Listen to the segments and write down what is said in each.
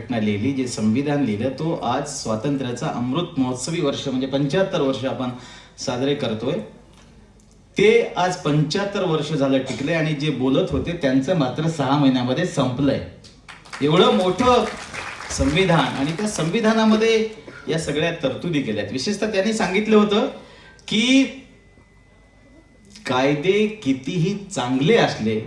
घटना लिहिली जे संविधान लिहिलं तो आज स्वातंत्र्याचा अमृत महोत्सवी वर्ष म्हणजे पंच्याहत्तर वर्ष आपण साजरे करतोय. ते आज पंच्याहत्तर वर्ष झालं टिकले आणि जे बोलत होते त्यांचं मात्र सहा महिन्यामध्ये संपलंय. एवढं मोठं संविधान आणि त्या संविधानामध्ये या सगळ्या तरतुदी केल्यात. विशेषतः त्यांनी सांगितलं होतं की कायदे कितीही चांगले असले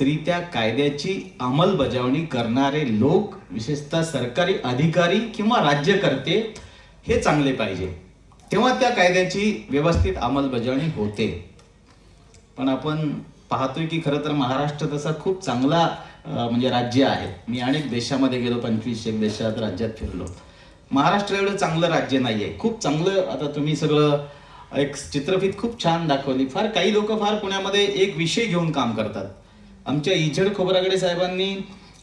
तरी त्या कायद्याची अंमलबजावणी करणारे लोक विशेषतः सरकारी अधिकारी किंवा राज्यकर्ते हे चांगले पाहिजे. तेव्हा त्या कायद्याची व्यवस्थित अंमलबजावणी होते. पण आपण पाहतोय की खरं तर महाराष्ट्र तसा खूप चांगला म्हणजे राज्य आहे. मी अनेक देशामध्ये गेलो पंचवीस एक देशात राज्यात फिरलो. महाराष्ट्र एवढं चांगलं राज्य नाही आहे खूप चांगलं आता तुम्ही सगळं एक चित्रफित खूप छान दाखवली. फार काही लोक फार पुण्यामध्ये एक विषय घेऊन काम करतात. आमच्या इझड खोबरागडे साहेबांनी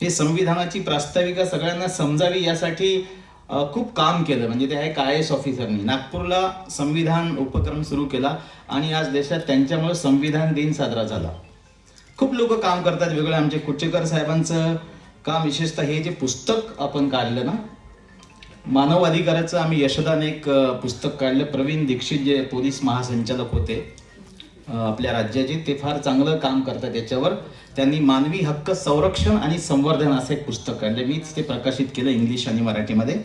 हे संविधानाची प्रास्ताविका सगळ्यांना समजावी यासाठी खूप काम केलं. म्हणजे ते आहे आय एस ऑफिसरनी नागपूरला संविधान उपक्रम सुरू केला आणि आज देशात त्यांच्यामुळे संविधान दिन साजरा झाला. खूप लोक काम करतात वेगळं आमचे कुचेकर साहेबांचं काम विशेषतः हे जे पुस्तक आपण काढलं ना मानव अधिकाराचं आम्ही यशदाने एक पुस्तक काढलं. प्रवीण दीक्षित जे पोलीस महासंचालक होते. आपल्या राज्याचे ते फार चांगलं काम करतात याच्यावर. त्यांनी मानवी हक्क संरक्षण आणि संवर्धन असं एक पुस्तक काढले म्हणजे मीच ते प्रकाशित केलं इंग्लिश आणि मराठीमध्ये.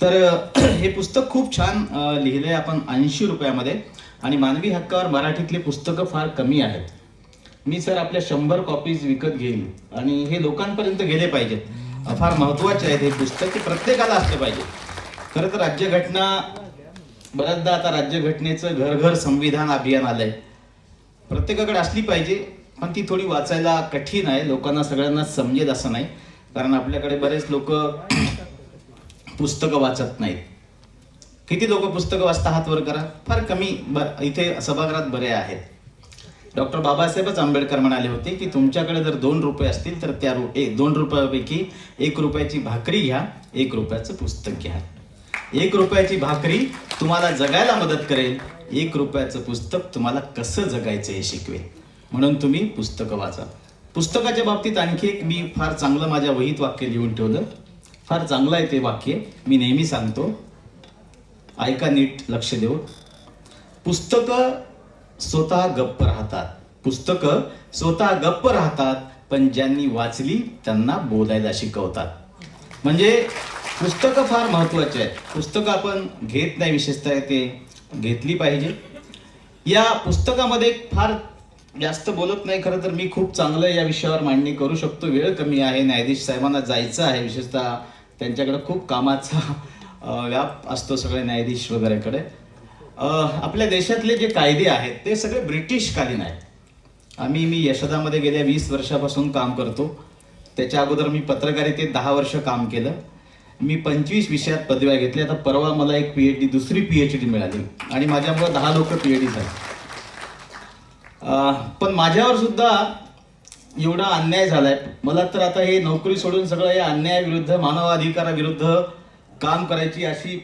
तर हे पुस्तक खूप छान लिहिलंय आपण ऐंशी रुपयामध्ये. आणि मानवी हक्कावर मराठीतली पुस्तकं फार कमी आहेत. मी सर आपल्या शंभर कॉपीज विकत घेईल आणि हे लोकांपर्यंत गेले पाहिजेत. फार महत्त्वाचे आहेत हे पुस्तक ते प्रत्येकाला असले पाहिजे खरं तर राज्यघटना बऱ्याचदा आता राज्यघटनेचं घर घर संविधान अभियान आलंय. प्रत्येकाकडे असली पाहिजे पण ती थोडी वाचायला कठीण आहे. लोकांना सगळ्यांना समजेल असं नाही. कारण आपल्याकडे बरेच लोक पुस्तकं वाचत नाहीत. किती लोक पुस्तकं वाचता हात वर करा? फार कमी ब- इथे सभागृहात बरे आहेत. डॉक्टर बाबासाहेबच आंबेडकर म्हणाले होते की तुमच्याकडे जर दोन रुपये असतील तर त्या रु- एक दोन रुपयापैकी एक रुपयाची भाकरी घ्या एक रुपयाचं पुस्तक घ्या. एक रुपयाची भाकरी तुम्हाला जगायला मदत करेल. एक रुपयाचं पुस्तक तुम्हाला कसं जगायचं हे शिकवेल. म्हणून तुम्ही पुस्तकं वाचा. पुस्तकाच्या बाबतीत आणखी एक मी फार चांगलं माझ्या वहीत वाक्य लिहून ठेवलं. फार चांगलं आहे ते वाक्य. मी नेहमी सांगतो. ऐका नीट लक्ष देऊ पुस्तकं स्वतः गप्प राहतात. पुस्तकं स्वतः गप्प राहतात पण ज्यांनी वाचली त्यांना बोलायला शिकवतात. म्हणजे पुस्तकं फार महत्वाची आहेत. पुस्तकं आपण घेत नाही विशेषतः ते घेतली पाहिजे. या पुस्तकामध्ये फार जास्त बोलत नाही खरं तर मी खूप चांगलं या विषयावर मांडणी करू शकतो. वेळ कमी आहे न्यायाधीश साहेबांना जायचं आहे विशेषतः त्यांच्याकडे खूप कामाचा व्याप असतो सगळे न्यायाधीश वगैरेकडे. आपल्या देशातले जे कायदे आहेत ते सगळे ब्रिटिशकालीन आहेत. आम्ही मी यशदामध्ये गेल्या वीस वर्षापासून काम करतो. त्याच्या अगोदर मी पत्रकारितेत दहा वर्ष काम केलं. मी पंचवीस विषयात पदव्या घेतल्या तर परवा मला एक पीएच डी दुसरी पीएच डी मिळाली. आणि माझ्यामुळे दहा लोक पीएच डी झाले. पण माझ्यावर सुद्धा एवढा अन्याय झालाय. मला तर आता हे नोकरी सोडून सगळं या अन्यायाविरुद्ध मानवाधिकाराविरुद्ध काम करायची अशी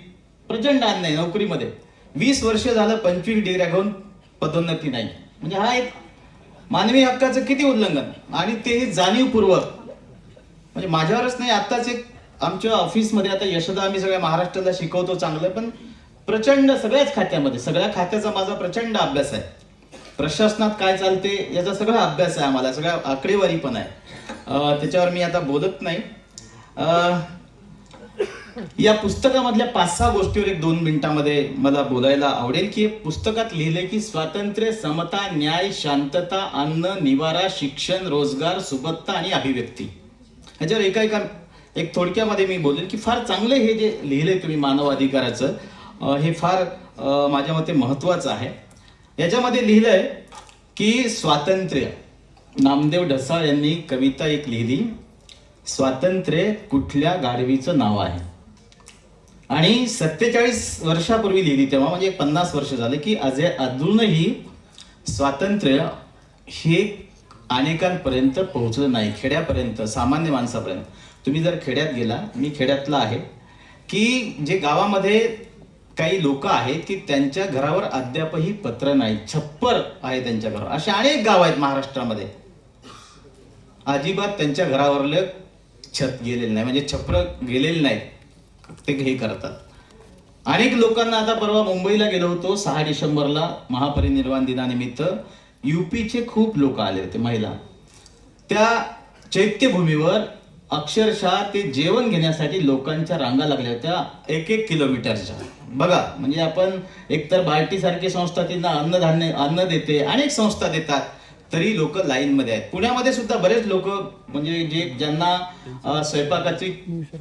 प्रचंड अन्याय नोकरीमध्ये. वीस वर्ष झालं पंचवीस डिग्र्या घेऊन पदोन्नती नाही. म्हणजे हा एक मानवी हक्काचं किती उल्लंघन. आणि ते जाणीवपूर्वक. म्हणजे माझ्यावरच नाही आत्ताच एक आमच्या ऑफिसमध्ये आता यशदा आम्ही सगळ्या महाराष्ट्राला शिकवतो चांगलं पण प्रचंड सगळ्याच खात्यामध्ये सगळ्या खात्याचा माझा प्रचंड अभ्यास आहे. प्रशासनात काय चालते याचा सगळा अभ्यास आहे आम्हाला सगळ्या आकडेवारी पण आहे. त्याच्यावर मी आता बोलत नाही. या पुस्तकामधल्या पाच सहा गोष्टीवर एक दोन मिनिटांमध्ये मला बोलायला आवडेल की पुस्तकात लिहिले की स्वातंत्र्य समता न्याय शांतता अन्न निवारा शिक्षण रोजगार सुबत्ता आणि अभिव्यक्ती. ह्याच्यावर एका एका एक थोडक्यामध्ये मी बोलेन की फार चांगले हे जे लिहिले तुम्ही मानवाधिकाराचं हे फार माझ्या मते महत्वाचं आहे. याच्यामध्ये लिहिलंय की स्वातंत्र्य. नामदेव ढसाळ यांनी कविता एक लिहिली स्वातंत्र्य कुठल्या गाढवीचं नाव आहे? आणि सत्तेचाळीस वर्षापूर्वी लिहिली तेव्हा म्हणजे पन्नास वर्ष झाले की आज अजूनही स्वातंत्र्य हे अनेकांपर्यंत पोहोचलं नाही खेड्यापर्यंत सामान्य माणसापर्यंत. तुम्ही जर खेड्यात गेला मी खेड्यातला आहे की जे गावामध्ये काही लोक आहेत की त्यांच्या घरावर अद्यापही पत्र नाही छप्पर आहे त्यांच्या घरावर. असे अनेक गाव आहेत महाराष्ट्रामध्ये. अजिबात त्यांच्या घरावरले छत गेलेलं नाही म्हणजे छप्र गेलेले नाहीत ते हे करतात. अनेक लोकांना आता परवा मुंबईला गेलो होतो सहा डिसेंबरला महापरिनिर्वाण दिनानिमित्त युपीचे खूप लोक आले होते महिला. त्या चैत्यभूमीवर अक्षरशः ते जेवण घेण्यासाठी लोकांच्या रांगा लागल्या होत्या एक एक किलोमीटरच्या. बघा म्हणजे आपण एकतर बार्टी सारखी संस्था त्यांना अन्नधान्य अन्न देते अनेक संस्था देतात तरी लोक लाईनमध्ये आहेत. पुण्यामध्ये सुद्धा बरेच लोक म्हणजे जे ज्यांना स्वयंपाकाची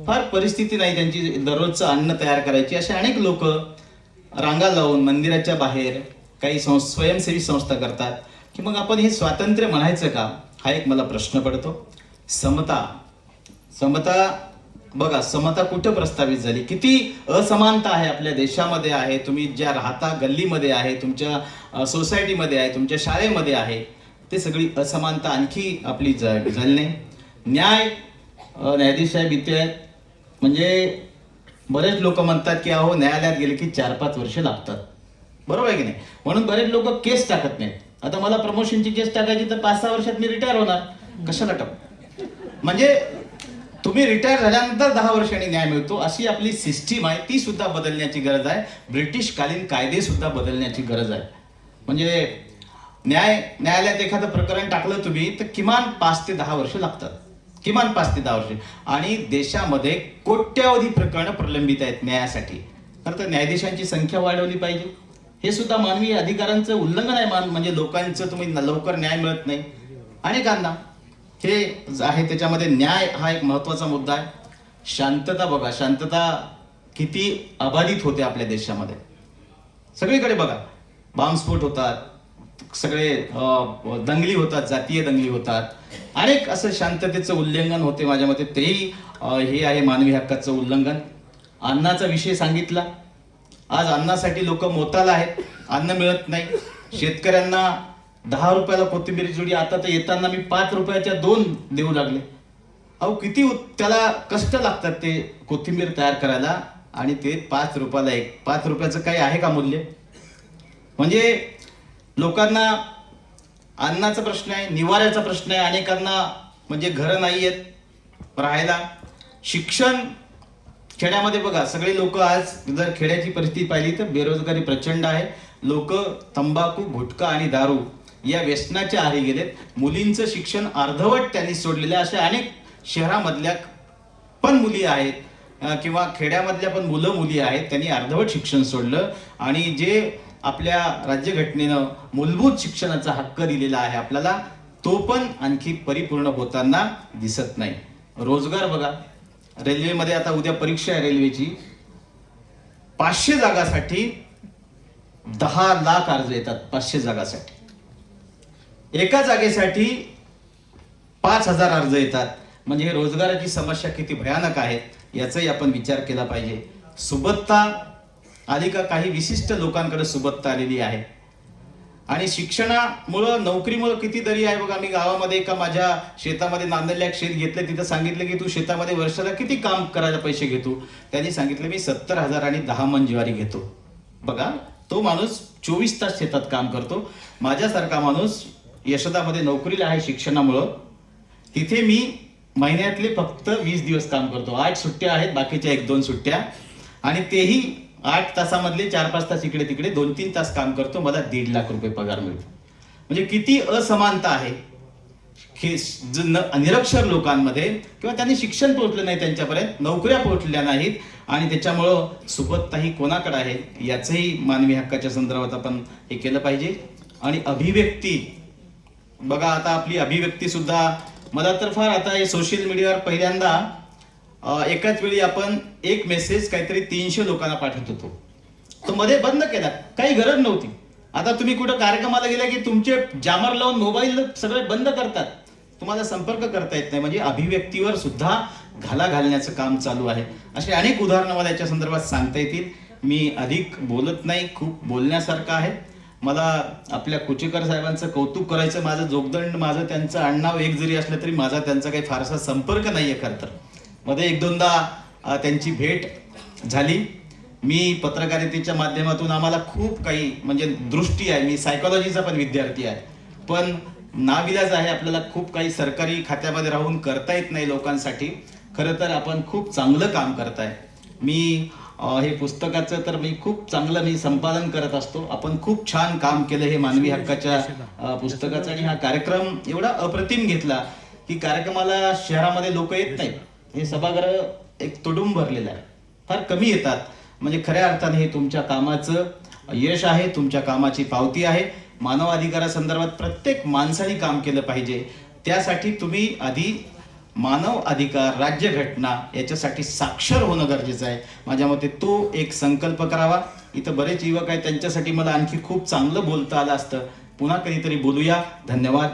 फार परिस्थिती नाही त्यांची दररोजचं अन्न तयार करायची असे अनेक लोक रांगा लावून मंदिराच्या बाहेर काही स्वयंसेवी संस्था करतात. की मग आपण हे स्वातंत्र्य म्हणायचं का? हा एक मला प्रश्न पडतो. समता. समता बघा समता कुठं प्रस्तावित झाली? किती असमानता आहे आपल्या देशामध्ये आहे. तुम्ही ज्या राहता गल्लीमध्ये आहे तुमच्या सोसायटीमध्ये आहे तुमच्या शाळेमध्ये आहे ते सगळी असमानता आणखी आपली झाली नाही. न्याय न्यायाधीश साहेब इथे आहेत. म्हणजे बरेच लोक म्हणतात की अहो न्यायालयात गेले की चार पाच वर्ष लागतात. बरोबर आहे की नाही? म्हणून बरेच लोक केस टाकत नाहीत. आता मला प्रमोशनची केस टाकायची तर पाच सहा वर्षात मी रिटायर होणार. कशाला टाकू? म्हणजे तुम्ही रिटायर झाल्यानंतर दहा वर्षांनी न्याय मिळतो. अशी आपली सिस्टीम आहे ती सुद्धा बदलण्याची गरज आहे. ब्रिटिशकालीन कायदे सुद्धा बदलण्याची गरज आहे. म्हणजे न्याय न्यायालयात एखादं प्रकरण टाकलं तुम्ही तर किमान पाच ते दहा वर्ष लागतात. किमान पाच ते दहा वर्ष. आणि देशामध्ये कोट्यावधी प्रकरणं प्रलंबित आहेत न्यायासाठी. खरं तर न्यायाधीशांची संख्या वाढवली पाहिजे. हे सुद्धा मानवी अधिकारांचं उल्लंघन आहे. मान म्हणजे लोकांचं तुम्ही लवकर न्याय मिळत नाही. अनेकांना. हे ज- आहे त्याच्यामध्ये न्याय हा एक महत्त्वाचा मुद्दा आहे. शांतता बघा शांतता किती अबाधित होते आपल्या देशामध्ये. सगळीकडे बघा. बॉम्बस्फोट होतात सगळे दंगली होतात जातीय दंगली होतात. अनेक असं शांततेचं उल्लंघन होते माझ्या मते. तेही हे आहे मानवी हक्काचं उल्लंघन. अन्नाचा विषय सांगितला. आज अन्नासाठी लोक मोताला आहेत. अन्न मिळत नाही. शेतकऱ्यांना दहा रुपयाला कोथिंबीर जुडी आता तर येताना मी पाच रुपयाच्या दोन देऊ लागले. अहो किती त्याला कष्ट लागतात ते कोथिंबीर तयार करायला आणि ते पाच रुपयाला एक. पाच रुपयाचं काही आहे का मूल्य? म्हणजे लोकांना अन्नाचा प्रश्न आहे निवाऱ्याचा प्रश्न आहे अनेकांना म्हणजे घरं नाही आहेत राहायला. शिक्षण खेड्यामध्ये बघा सगळे लोक आज जर खेड्याची परिस्थिती पाहिली तर बेरोजगारी प्रचंड आहे. लोक तंबाखू गुटखा आणि दारू या व्यसनाच्या आहारी गेलेत. मुलींचं शिक्षण अर्धवट त्यांनी सोडलेलं अशा अनेक शहरामधल्या पण मुली आहेत किंवा खेड्यामधल्या पण मुलं मुली आहेत. त्यांनी अर्धवट शिक्षण सोडलं. आणि जे आपल्या राज्यघटनेनं मूलभूत शिक्षणाचा हक्क दिलेला आहे आपल्याला तो पण आणखी परिपूर्ण होताना दिसत नाही. रोजगार बघा. रेल्वेमध्ये आता उद्या परीक्षा आहे रेल्वेची. पाचशे जागासाठी दहा लाख अर्ज येतात पाचशे जागासाठी. एका जागेसाठी पाच हजार अर्ज येतात. म्हणजे रोजगाराची समस्या किती भयानक आहे याचाही आपण विचार केला पाहिजे. सुबत्ता आली का काही विशिष्ट लोकांकडे सुबत्ता आलेली आहे. आणि शिक्षणामुळं नोकरीमुळं किती दरी आहे बघा मी गावामध्ये एका माझ्या शेतामध्ये नांदलेल्या एक शेत घेतलं तिथं सांगितलं की तू शेतामध्ये वर्षाला किती काम करायला पैसे घेतो? त्यांनी सांगितलं मी सत्तर हजार आणि दहा मन ज्वारी घेतो. बघा तो माणूस चोवीस तास शेतात काम करतो. माझ्यासारखा माणूस यशोदामध्ये नोकरीला आहे शिक्षणामुळं. तिथे मी महिन्यातले फक्त वीस दिवस काम करतो. आठ सुट्ट्या आहेत बाकीच्या एक दोन सुट्ट्या. आणि तेही आठ तासामधले चार पाच तास इकडे तिकडे दोन तीन तास काम करतो. मला दीड लाख रुपये पगार मिळतो. म्हणजे किती असमानता आहे. ज- न- निरक्षर लोकांमध्ये किंवा त्यांनी शिक्षण पोहोचलं नाही त्यांच्यापर्यंत नोकऱ्या पोहोचल्या नाहीत. आणि त्याच्यामुळं सुबत्ताही कोणाकडे आहे याचंही मानवी हक्काच्या संदर्भात आपण हे केलं पाहिजे. आणि अभिव्यक्ती बघा आता आपली अभिव्यक्ती सुद्धा मला तर फार आता हे सोशल मीडियावर पहिल्यांदा एकाच वेळी आपण एक मेसेज काहीतरी तीनशे लोकांना पाठवत होतो. तो मध्ये बंद केला. काही गरज नव्हती. आता तुम्ही कुठं कार्यक्रमाला गेला की तुमचे जामर लावून मोबाईल सगळे बंद करतात. तुम्हाला संपर्क करता येत नाही. म्हणजे अभिव्यक्तीवर सुद्धा घाला घालण्याचं काम चालू आहे. असे अनेक उदाहरणं मला याच्या संदर्भात सांगता येतील. मी अधिक बोलत नाही. खूप बोलण्यासारखं आहे. मला आपल्या कुचेकर साहेबांचं कौतुक करायचं माझं जोगदंड माझं त्यांचं आडनाव एक जरी असलं तरी माझा त्यांचा काही फारसा संपर्क नाही आहे खरं तर. मध्ये एक दोनदा त्यांची भेट झाली. मी पत्रकारितेच्या माध्यमातून आम्हाला खूप काही म्हणजे दृष्टी आहे मी सायकोलॉजीचा पण विद्यार्थी आहे. पण नाविलाज आहे आपल्याला खूप काही सरकारी खात्यामध्ये राहून करता येत नाही लोकांसाठी. खरं तर आपण खूप चांगलं काम करताय. मी हे पुस्तकाचं तर मी खूप चांगलं मी संपादन करत असतो. आपण खूप छान काम केलं हे मानवी हक्काच्या पुस्तकाचा. आणि हा कार्यक्रम एवढा अप्रतिम घेतला की कार्यक्रमाला शहरामध्ये लोक येत नाहीत. हे सभागृह एक तुडुंब भरलेलं आहे. फार कमी येतात. म्हणजे खऱ्या अर्थाने हे तुमच्या कामाचं यश आहे तुमच्या कामाची पावती आहे. मानव अधिकारासंदर्भात प्रत्येक माणसाने काम केलं पाहिजे. त्यासाठी तुम्ही आधी मानव अधिकार राज्यघटना याच्यासाठी साक्षर होणं गरजेचं आहे. माझ्या मते तो एक संकल्प करावा. इथं बरेच युवक आहेत त्यांच्यासाठी मला आणखी खूप चांगलं बोलता आलं असतं. पुन्हा कधीतरी बोलूया. धन्यवाद.